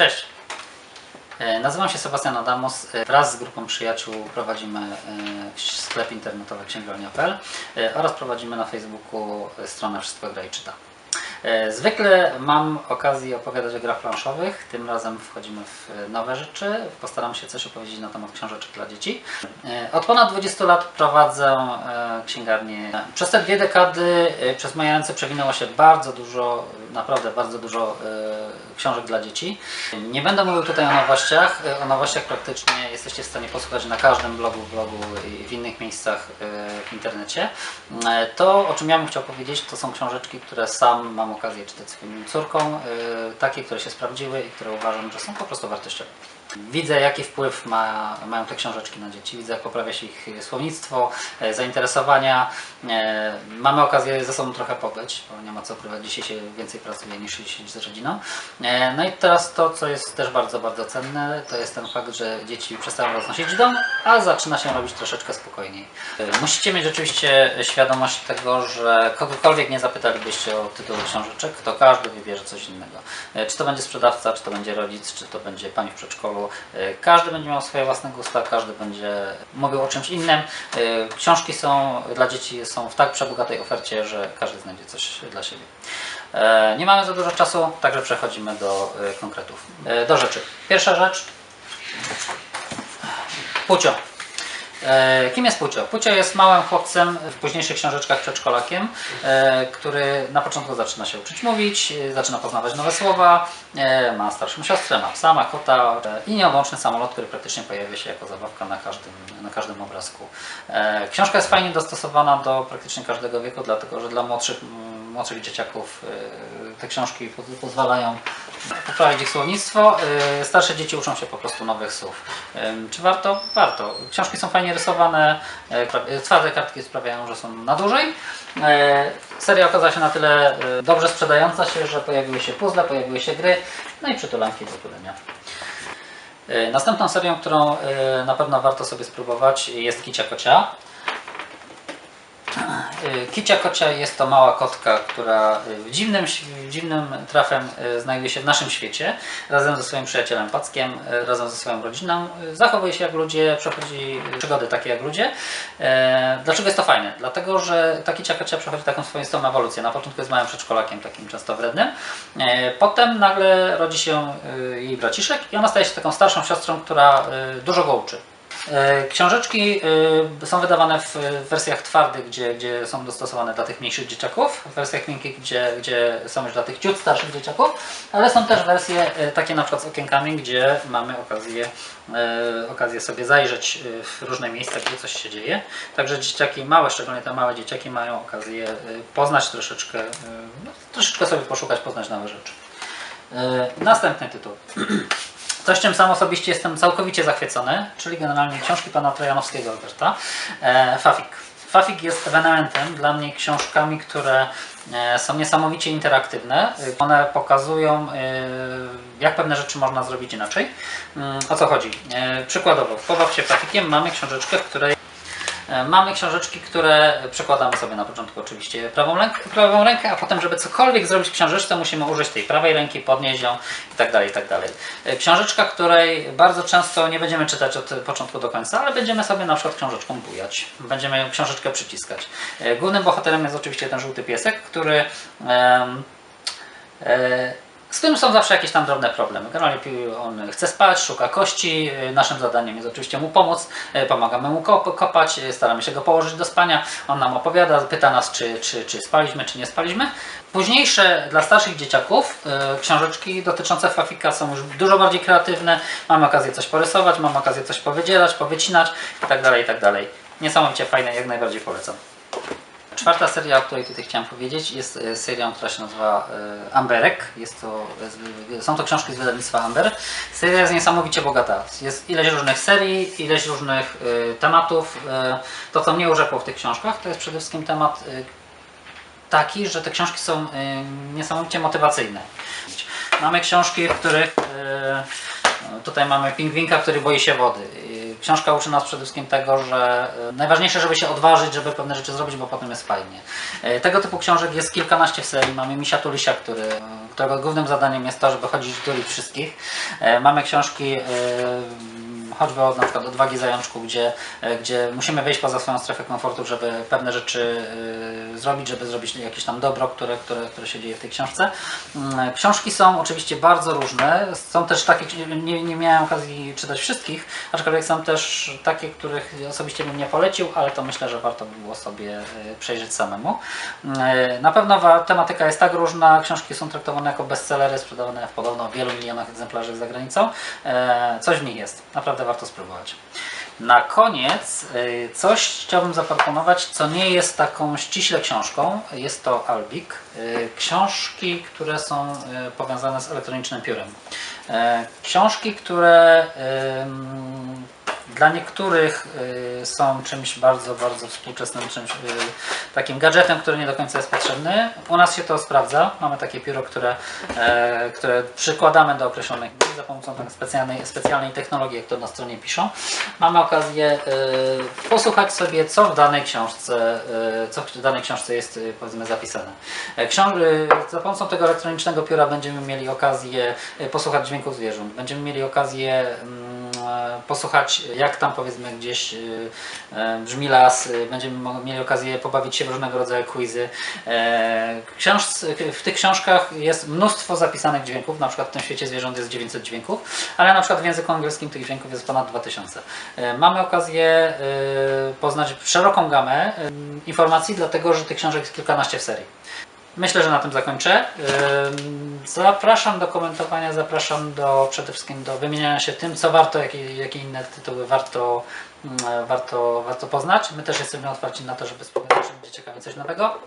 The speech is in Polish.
Cześć! E, Nazywam się Sebastian Adamos. E, Wraz z grupą przyjaciół prowadzimy e, sklep internetowy księgarnia.pl oraz prowadzimy na Facebooku stronę Wszystko gra i czyta. Zwykle mam okazję opowiadać o grach planszowych. Tym razem wchodzimy w nowe rzeczy. Postaram się coś opowiedzieć na temat książeczek dla dzieci. Od ponad 20 lat prowadzę księgarnię. Przez te dwie dekady przez moje ręce przewinęło się bardzo dużo, naprawdę bardzo dużo e, książek dla dzieci. Nie będę mówił tutaj o nowościach. E, O nowościach praktycznie jesteście w stanie posłuchać na każdym blogu, blogu i w innych miejscach e, w internecie. To, o czym ja bym chciał powiedzieć, to są książeczki, które sam mam okazję czytać swoim córkom. e, Takie, które się sprawdziły i które uważam, że są po prostu wartościowe. Widzę, jaki wpływ ma, mają te książeczki na dzieci. Widzę, jak poprawia się ich słownictwo, e, zainteresowania. E, Mamy okazję ze sobą trochę pobyć, bo nie ma co ukrywać, dzisiaj się więcej pracuje niż się siedzi z rodziną. E, No i teraz to, co jest też bardzo, bardzo cenne, to jest ten fakt, że dzieci przestają roznosić dom, a zaczyna się robić troszeczkę spokojniej. E, Musicie mieć oczywiście świadomość tego, że kogokolwiek nie zapytalibyście o tytuł książeczek, to każdy wybierze coś innego. E, Czy to będzie sprzedawca, czy to będzie rodzic, czy to będzie pani w przedszkolu. E, Każdy będzie miał swoje własne gusta, każdy będzie mówił o czymś innym. E, Książki są dla dzieci są w tak przebogatej ofercie, że każdy znajdzie coś dla siebie. E, Nie mamy za dużo czasu, także przechodzimy do konkretów. Do rzeczy. Pierwsza rzecz. Pucio. E, Kim jest Pucio? Pucio jest małym chłopcem, w późniejszych książeczkach przedszkolakiem, e, który na początku zaczyna się uczyć mówić, e, zaczyna poznawać nowe słowa, ma starszą siostrę, ma psa, ma kota i nieobłączny samolot, który praktycznie pojawia się jako zabawka na każdym, na każdym obrazku. Książka jest fajnie dostosowana do praktycznie każdego wieku, dlatego że dla młodszych, młodszych dzieciaków e, te książki po- pozwalają poprawić ich słownictwo. E, Starsze dzieci uczą się po prostu nowych słów. Czy warto? Warto. Książki są fajnie rysowane, e, twarde kartki sprawiają, że są na dłużej. Seria okazała się na tyle dobrze sprzedająca się, że pojawiły się puzzle, pojawiły się gry, no i przytulanki do tulenia. Następną serią, którą na pewno warto sobie spróbować jest Kicia Kocia. Y, Kicia Kocia jest to mała kotka, która y, dziwnym, dziwnym trafem y, znajduje się w naszym świecie razem ze swoim przyjacielem Packiem, razem ze swoją rodziną. Zachowuje się jak ludzie, przechodzi przygody takie jak ludzie. Dlaczego jest to fajne? Dlatego, że ta Kicia Kocia przechodzi taką swoistą ewolucję. Na początku jest małym przedszkolakiem, takim często wrednym. Potem nagle rodzi się jej braciszek i ona staje się taką starszą siostrą, która dużo go uczy. E, Książeczki y, są wydawane w wersjach twardych, gdzie, gdzie są dostosowane dla tych mniejszych dzieciaków, w wersjach miękkich, gdzie, gdzie są już dla tych ciut starszych dzieciaków, ale są też wersje e, takie na przykład z okienkami, gdzie mamy okazję, e, okazję sobie zajrzeć e, w różne miejsca, gdzie coś się dzieje. Także dzieciaki małe, szczególnie te małe dzieciaki mają okazję e, poznać troszeczkę, e, no, troszeczkę sobie poszukać, poznać nowe rzeczy. E, Następny tytuł. Coś, czym sam osobiście jestem całkowicie zachwycony, czyli generalnie książki pana Trojanowskiego Alberta, e, Fafik. Fafik jest ewenementem dla mnie książkami, które e, są niesamowicie interaktywne. E, One pokazują, e, jak pewne rzeczy można zrobić inaczej. Mm, O co chodzi? Przykładowo, Pobaw się Fafikiem mamy książeczkę, w której Mamy książeczki, które przekładamy sobie na początku oczywiście prawą rękę, prawą rękę, a potem, żeby cokolwiek zrobić w książeczce, musimy użyć tej prawej ręki, podnieść ją i tak dalej, tak dalej. E, Książeczka, której bardzo często nie będziemy czytać od początku do końca, ale będziemy sobie na przykład książeczką bujać. Będziemy książeczkę przyciskać. E, Głównym bohaterem jest oczywiście ten żółty piesek, który e, z którym są zawsze jakieś tam drobne problemy. Generalnie on chce spać, szuka kości. Y, Naszym zadaniem jest oczywiście mu pomóc. Y, Pomagamy mu kop- kopać, y, staramy się go położyć do spania. On nam opowiada, pyta nas, czy, czy, czy spaliśmy, czy nie spaliśmy. Późniejsze dla starszych dzieciaków książeczki dotyczące Fafika są już dużo bardziej kreatywne. Mamy okazję coś porysować, mamy okazję coś powydzielać, powycinać itd. itd. Niesamowicie fajne, jak najbardziej polecam. Czwarta seria, o której tutaj chciałem powiedzieć, jest e, serią, która się nazywa e, Amberek. Jest to, z- są to książki z wydawnictwa Amber. Seria jest niesamowicie bogata. Jest ileś różnych serii, ileś różnych e, tematów. E, To, co mnie urzekło w tych książkach, to jest przede wszystkim temat e, taki, że te książki są e, niesamowicie motywacyjne. Mamy książki, w których e, Tutaj mamy pingwinka, który boi się wody. Książka uczy nas przede wszystkim tego, że y, najważniejsze, żeby się odważyć, żeby pewne rzeczy zrobić, bo potem jest fajnie. Y, Tego typu książek jest kilkanaście w serii. Mamy Misia Tulisia, który, y, którego głównym zadaniem jest to, żeby chodzić tulić wszystkich. Mamy książki choćby od na przykład odwagi zajączku, gdzie, e, gdzie musimy wyjść poza swoją strefę komfortu, żeby pewne rzeczy y, zrobić, żeby zrobić jakieś tam dobro, które, które, które się dzieje w tej książce. Mm, Książki są oczywiście bardzo różne. Są też takie, nie, nie miałem okazji czytać wszystkich, aczkolwiek są też takie, których osobiście bym nie polecił, ale to myślę, że warto by było sobie przejrzeć samemu. Y, Na pewno tematyka jest tak różna, książki są traktowane jako bestsellery, sprzedawane w podobno wielu milionach egzemplarzy za granicą. E, Coś w nich jest, naprawdę warto spróbować. Na koniec y, coś chciałbym zaproponować, co nie jest taką ściśle książką. Jest to Albik. Y, Książki, które są y, powiązane z elektronicznym piórem. Książki, które dla niektórych y, są czymś bardzo, bardzo współczesnym, czymś y, takim gadżetem, który nie do końca jest potrzebny. U nas się to sprawdza. Mamy takie pióro, które, e, które przykładamy do określonych za pomocą tak specjalnej, specjalnej technologii, jak to na stronie piszą. Mamy okazję y, posłuchać sobie, co w danej książce, co w danej książce jest powiedzmy zapisane. E, za pomocą tego elektronicznego pióra będziemy mieli okazję posłuchać dźwięków zwierząt. Będziemy mieli okazję mm, posłuchać, jak tam powiedzmy gdzieś y, e, brzmi las, y, będziemy mieli okazję pobawić się w różnego rodzaju quizy. E, Książ w tych książkach jest mnóstwo zapisanych dźwięków, na przykład w tym świecie zwierząt jest 900 dźwięków, ale na przykład w języku angielskim tych dźwięków jest ponad 2000. E, Mamy okazję y, poznać szeroką gamę y, informacji, dlatego że tych książek jest kilkanaście w serii. Myślę, że na tym zakończę. Zapraszam do komentowania, zapraszam do przede wszystkim do wymieniania się tym, co warto, jakie, jakie inne tytuły warto, mm, warto, warto poznać. My też jesteśmy otwarci na to, żeby że będzie ciekawie coś nowego.